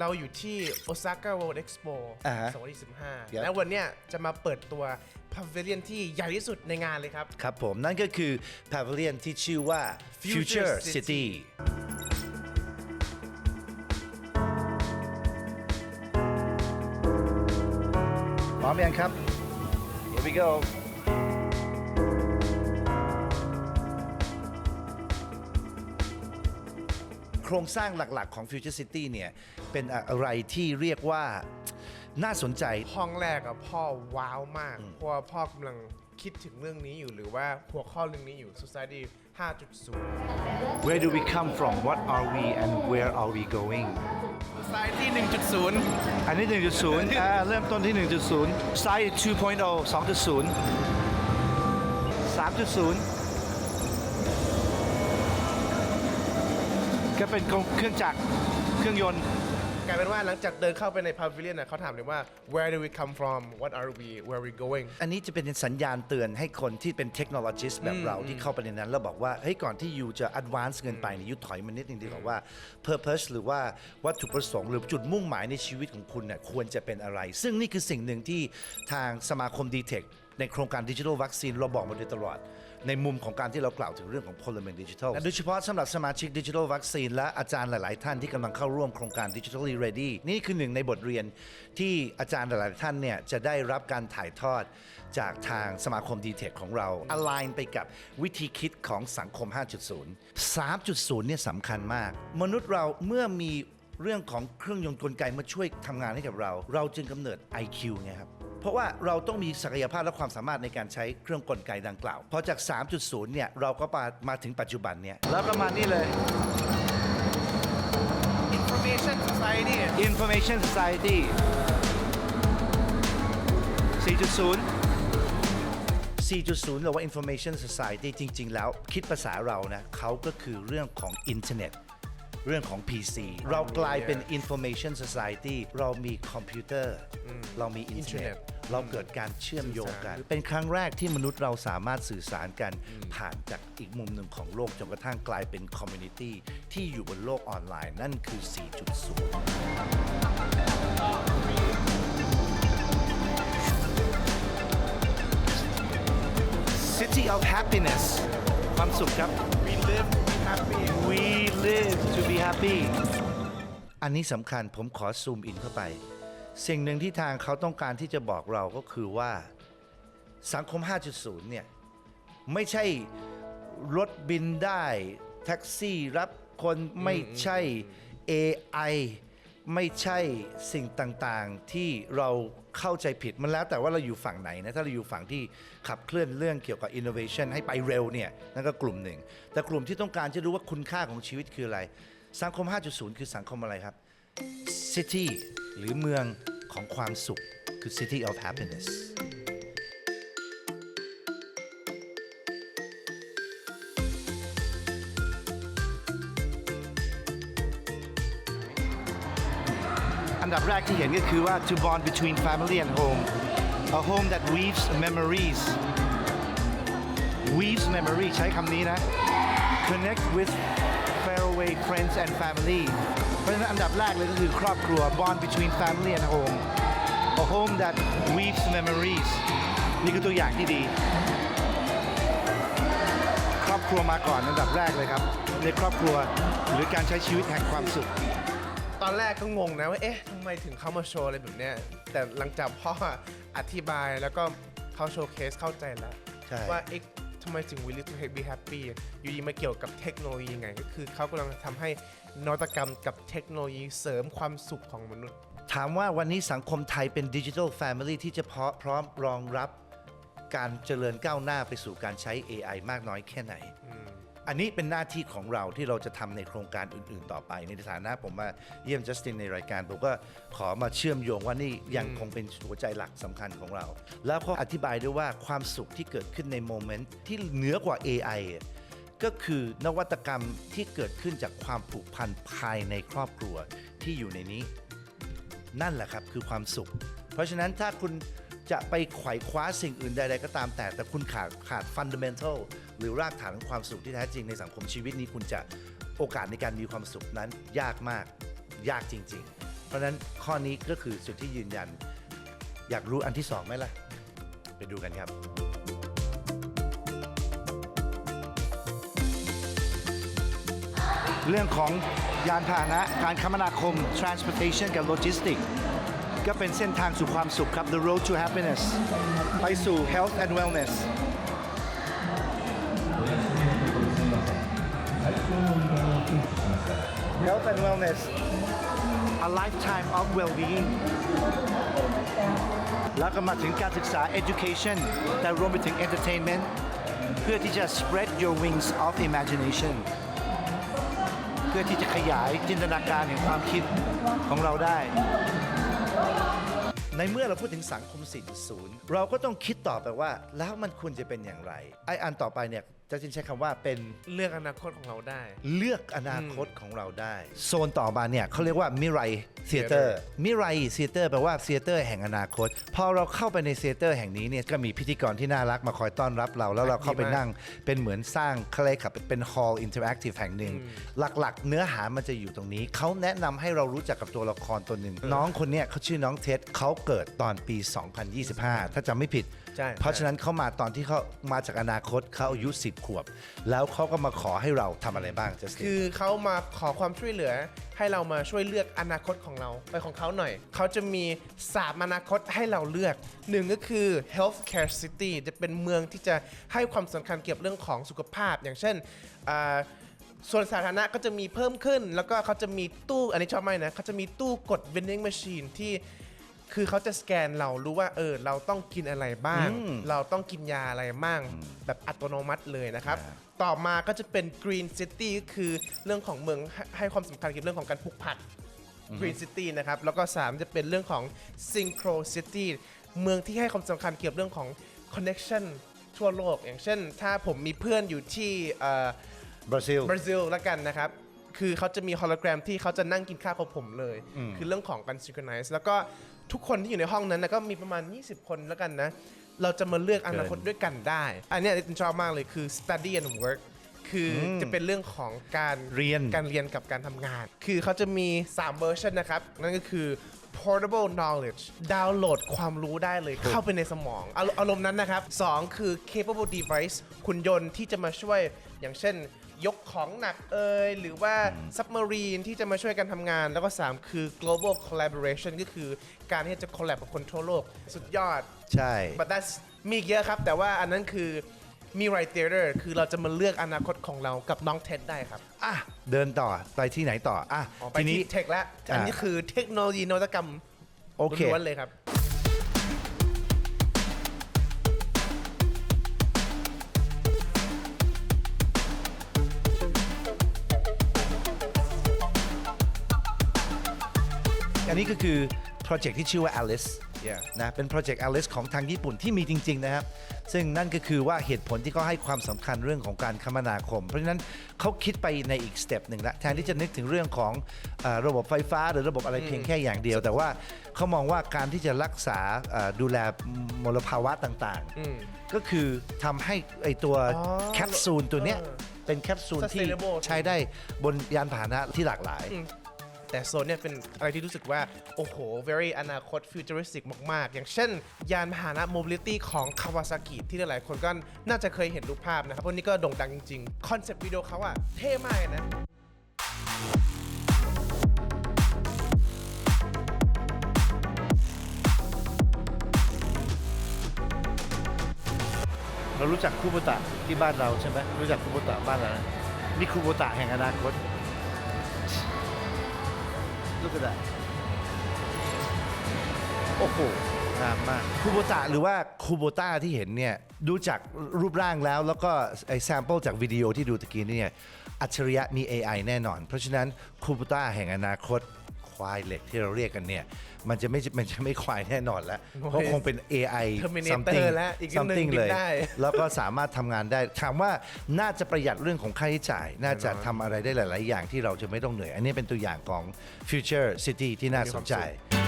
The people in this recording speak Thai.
เราอยู่ที่ Osaka World Expo อ่าฮะ2025 Yep และวันเนี้ยจะมาเปิดตัว Pavilion ที่ใหญ่ที่สุดในงานเลยครับ ครับผมนั่นก็คือ Pavilion ที่ชื่อว่า Future Future City City พร้อมยังครับ Here we go ครงสร้างหลักๆของ Future City เนี่ยเป็นอะไรที่เรียกว่าน่าสนใจ ห้องแรกอะพ่อว้าวมาก เพราะว่าพ่อกำลังคิดถึงเรื่องนี้อยู่หรือว่าหัวข้อเรื่องนี้อยู่ Society 5.0 Where do we come from What are we and where are we going Society 1.0 อันนี้ 1.0อ่าเริ่มต้นที่ 1.0 Site 2.0 2.0 3.0 ก็เป็นเครื่องจักรเครื่องยนต์ กลายเป็นว่าหลังจากเดินเข้าไปใน Pavilion น่ะเขาถามเลยว่า Where do we come from What are we Where are we going อันนี้จะเป็นสัญญาณเตือนให้คนที่เป็นเทคโนโลยีแบบเราที่เข้าไปในนั้น แล้วบอกว่าเฮ้ยก่อนที่ยูจะ advance เกินไปเนี่ยยูถอยมานิดนึงดีกว่าว่า purpose หรือว่าวัตถุประสงค์หรือจุดมุ่งหมายในชีวิตของคุณเนี่ยควรจะเป็นอะไร ซึ่งนี่คือสิ่งหนึ่งที่ทางสมาคม d t e c h ในโครงการดิจิทัลวัคซีนเราบอกมาโดยตลอด ในมุมของการที่เรากล่าวถึงเรื่องของพลเมืองดิจิทัลโดยเฉพาะสำหรับสมาชิกดิจิทัลวัคซีนและอาจารย์หลาย ๆ ท่านที่กำลังเข้าร่วมโครงการ Digitally Ready นี่คือหนึ่งในบทเรียนที่อาจารย์หลาย ๆ ท่านเนี่ยจะได้รับการถ่ายทอดจากทางสมาคม d t e c h ของเรา align ไปกับวิธีคิดของสังคม 5.0 3.0 เนี่ยสำคัญมาก มนุษย์เราเมื่อมีเรื่องของเครื่องยนต์กลไกมาช่วยทำงานให้กับเรา เราจึงกำเนิด IQ ไงครับ เพราะว่าเราต้องมีศักยภาพและความสามารถในการใช้เครื่องกลไกดังกล่าว พอจาก 3.0 เนี่ย เราก็มามาถึงปัจจุบันเนี่ย แล้วประมาณนี้เลย Information Society Information Society 4.0 4.0 หรือว่า Information Society จริง ๆ แล้ว คิดภาษาเรานะเขาก็คือเรื่องของอินเทอร์เน็ต เรื่องของ PC เรากลายเป็น Information Society เรามีคอมพิวเตอร์ เรามีอินเทอร์เน็ต Internet เราเกิดการเชื่อมโยงกันสื่อสารเป็นครั้งแรกที่มนุษย์เราสามารถสื่อสารกันผ่านจากอีกมุมหนึ่งของโลกจนกระทั่งกลายเป็นคอมมูนิตี้ที่อยู่บนโลกออนไลน์นั่นคือ 4.0 City of Happiness ความสุขครับ We live to be happy We live to be happy อันนี้สำคัญผมขอซูมอินเข้าไป สิ่งหนึ่งที่ทางเขาต้องการที่จะบอกเราก็คือว่าสังคม 5.0 เนี่ย ไม่ใช่รถบินได้ แท็กซี่รับคนไม่ใช่ AI ไม่ใช่สิ่งต่างๆที่เราเข้าใจผิดมันแล้วแต่ว่าเราอยู่ฝั่งไหนนะ ถ้าเราอยู่ฝั่งที่ขับเคลื่อนเรื่องเกี่ยวกับ innovation ให้ไปเร็วเนี่ย นั่นก็กลุ่มหนึ่ง แต่กลุ่มที่ต้องการจะรู้ว่าคุณค่าของชีวิตคืออะไร สังคม 5.0 คือสังคมอะไรครับ City หรือเมืองของความสุขคือ City of Happiness อันดับแรกที่เห็นก็คือว่า to bond between family and home a home that weaves memories weaves memory ใช้คำนี้นะ connect with faraway friends and family เพราะฉะนั้นอันดับแรกเลยก็คือครอบครัว bond between family and home a home that weaves memories นี่คือตัวอย่างที่ดี ครอบครัวมาก่อนอันดับแรกเลยครับ ในครอบครัวหรือการใช้ชีวิตแห่งความสุข ตอนแรกก็งงนะว่า เอ๊ะทำไมถึงเข้ามาโชว์อะไรแบบเนี้ย แต่หลังจากพ่ออธิบายแล้วก็เขาโชว์เคสเข้าใจแล้ว ใช่ ว่าเอ๊ะ ทำไมถึง willing to be happy อยู่ดีมาเกี่ยวกับเทคโนโลยีไง ก็คือเขากำลังทำให้นวัตกรรมกับเทคโนโลยีเสริมความสุขของมนุษย์ ถามว่าวันนี้สังคมไทยเป็นดิจิทัลแฟมิลี่ที่จะพร้อมพร้อมรองรับการเจริญก้าวหน้าไปสู่การใช้ AI มากน้อยแค่ไหน อ อันนี้เป็นหน้าที่ของเราที่เราจะทำในโครงการอื่นๆต่อไป ในฐานะผมมาเยี่ยมจัสตินในรายการ ผมก็ขอมาเชื่อมโยงว่านี่ยังคงเป็นหัวใจหลักสำคัญของเรา แล้วเขาอธิบายด้วยว่าความสุขที่เกิดขึ้นในโมเมนต์ที่เหนือกว่า AI อะก็คือนวัตกรรมที่เกิดขึ้นจากความผูกพันภายในครอบครัวที่อยู่ในนี้ นั่นแหละครับคือความสุข เพราะฉะนั้นถ้าคุณ จะไปไขว่คว้าสิ่งอื่นใดๆก็ตามแต่ แต่คุณขาดขาดฟันเดเมนทัลหรือรากฐานของความสุขที่แท้จริงในสังคมชีวิตนี้คุณจะโอกาสในการมีความสุขนั้นยากมากยากจริง ๆ เพราะฉะนั้นข้อนี้ก็คือจุดที่ยืนยัน อยากรู้อันที่สองไหมล่ะ ไปดูกันครับ เรื่องของยานพาหนะการคมนาคม transportation กับ logistics ก็เป็นเส้นทางสู่ความสุขครับ the road to happiness ไปสู่ health and wellness health and wellness a lifetime of well-being แล้วก็มาถึงการศึกษา education แต่รวมไปถึง entertainment เพื่อที่จะ spread your wings of imagination เพื่อที่จะขยายจินตนาการแห่งความคิดของเราได้ ในเมื่อเราพูดถึงสังคม 4.0 เราก็ต้องคิดต่อไปว่า แล้วมันควรจะเป็นอย่างไร ไออันต่อไปเนี่ย จะจินใช้คำว่าเป็นเลือกอนาคตของเราได้ เลือกอนาคตของเราได้ โซนต่อมาเนี่ยเขาเรียกว่ามิไรเ h ียเตอร์มิไรเ h ียเตอร์แปลว่าเ h ียเตอร์แห่งอนาคต พอเราเข้าไปในเ h ียเตอร์แห่งนี้เนี่ยก็มีพิธีกรที่น่ารักมาคอยต้อนรับเรา แล้วเราเข้าไปนั่งเป็นเหมือนสร้างคล้ายๆกับเป็นฮอลล์อินเทอร์แอคทีฟแห่งหนึ่ง หลักๆ เนื้อหามันจะอยู่ตรงนี้ เขาแนะนำให้เรารู้จักกับตัวละครตัวหนึ่งน้องคนเนี้ยเขาชื่อน้องเท็ดเขาเกิดตอนปี 2025 ถ้าจำไม่ผิดใช่เพราะฉะนั้นเขามาตอนที่เขามาจากอนาคตเขาอายุ 10 ขวบ แล้วเขาก็มาขอให้เราทำอะไรบ้างจัสตินคือเขามาขอความช่วยเหลือ ให้เรามาช่วยเลือกอนาคตของเราไปของเขาหน่อย เขาจะมีสามอนาคตให้เราเลือกหนึ่งก็คือ healthcare city จะเป็นเมืองที่จะให้ความสำคัญเกี่ยวกับเรื่องของสุขภาพ อย่างเช่นอ่าส่วนสาธารณะก็จะมีเพิ่มขึ้น แล้วก็เขาจะมีตู้อันนี้ชอบไหมากนะเขาจะมีตู้กด vending machine ที่ คือเขาจะสแกนเรารู้ว่าเออเราต้องกินอะไรบ้างเราต้องกินยาอะไรบ้าง แบบอัตโนมัติเลยนะครับต่อมาก็จะเป็น Green City ก็คือเรื่องของเมืองให้ให้ความสำคัญเกี่ยวกับเรื่องของการปลูกผัก Green City นะครับ แล้วก็ 3 จะเป็นเรื่องของ Synchro City เมืองที่ให้ความสำคัญเกี่ยวกับเรื่องของ Connection ทั่วโลก อย่างเช่น ถ้าผมมีเพื่อนอยู่ที่เอ่อ บราซิล บราซิลแล้วกันนะครับ คือเขาจะมีฮอลโลแกรมที่เขาจะนั่งกินข้าวกับผมเลย คือเรื่องของการ synchronize แล้วก็ ทุกคนที่อยู่ในห้องนั้นนะก็มีประมาณ 20 คนแล้วกันนะ เราจะมาเลือกอนาคตด้วยกันได้ อันเนี้ยที่ชอบมากเลยคือ study and work คืออจะเป็นเรื่องของการเรียน การเรียนกับการทำงาน คือเขาจะมี3เวอร์ชันนะครับ นั่นก็คือ portable knowledge ดาวน์โหลดความรู้ได้เลยเข้าไปในสมองอารอารมณ์นั้นนะครับ 2 คือ capable device คุณยนต์ที่จะมาช่วยอย่างเช่น ยกของหนักเอยหรือว่า submarine ที่จะมาช่วยกันทำงาน แล้วก็ 3 คือ global collaboration ก็คือการที่จะ collab กับคนทั่วโลก สุดยอด ใช่ but that's มีอีกเยอะครับ แต่ว่าอันนั้นคือมี right theater คือเราจะมาเลือกอนาคตของเรากับน้องเท็ดได้ครับ อะ เดินต่อไปที่ไหนต่อ อะ อ๋อไปทีนี้ ที่เทคแล้ว อันนี้คือเทคโนโลยีนวัตกรรมโอเค ล้วนๆเลยครับ อันนี้ก็คือโปรเจกต์ที่ชื่อว่า Alice นะเป็นโปรเจกต์ Alice ของทางญี่ปุ่นที่มีจริง ๆ นะครับ ซึ่งนั่นก็คือว่าเหตุผลที่เขาให้ความสำคัญเรื่องของการคมนาคม เพราะฉะนั้นเขาคิดไปในอีกสเต็ปหนึ่งละแทนที่จะนึกถึงเรื่องของเออระบบไฟฟ้าหรือระบบอะไรเพียงแค่อย่างเดียว แต่ว่าเขามองว่าการที่จะรักษาเอ่อดูแลมลภาวะต่างๆก็คือทำให้ไอตัวอ๋อแคปซูลตัวเนี้ยเออเป็นแคปซูลที่ Sustainable ใช้ได้บนยานพาหนะที่หลากหลาย แต่โซนเนี่ยเป็นอะไรที่รู้สึกว่า โอ้โห very อนาคต futuristic มาก ๆ อย่างเช่น ยานพาหนะ mobility ของ Kawasaki ที่หลายๆคนก็น่าจะเคยเห็นรูปภาพนะครับเพราะนี่ก็โด่งดังจริงๆคอนเซปต์วิดีโอเขาอะเท่มากนะเรารู้จักคูโบตะที่บ้านเราใช่ไหมรู้จักคูโบตะบ้านเรานะนี่คูโบตะแห่งอนาคต Look at that โอ้โหงามมากคูโบตะหรือว่าคูโบต้าที่เห็นเนี่ยดูจากรูปร่างแล้วแล้วก็ไอ้แซมเปิลจากวิดีโอที่ดูตะกี้นี่เนี่ยอัจฉริยะมี AI แน่นอน เพราะฉะนั้นคูโบต้าแห่งอนาคต ควายเหล็กที่เราเรียกกันเนี่ย มันจะไม่มันจะไม่ควายแน่นอนแล้ว เพราะคงเป็น AI Terminator something แล้วอีกนิดนึง something บินเลย ได้ แล้วก็สามารถทำงานได้ถามว่าน่าจะประหยัดเรื่องของค่าใช้จ่าย น่าจะทำอะไรได้หลาย ๆ อย่างที่เราจะไม่ต้องเหนื่อย อันนี้เป็นตัวอย่างของ Future City ที่น่าสนใจ มีความสุ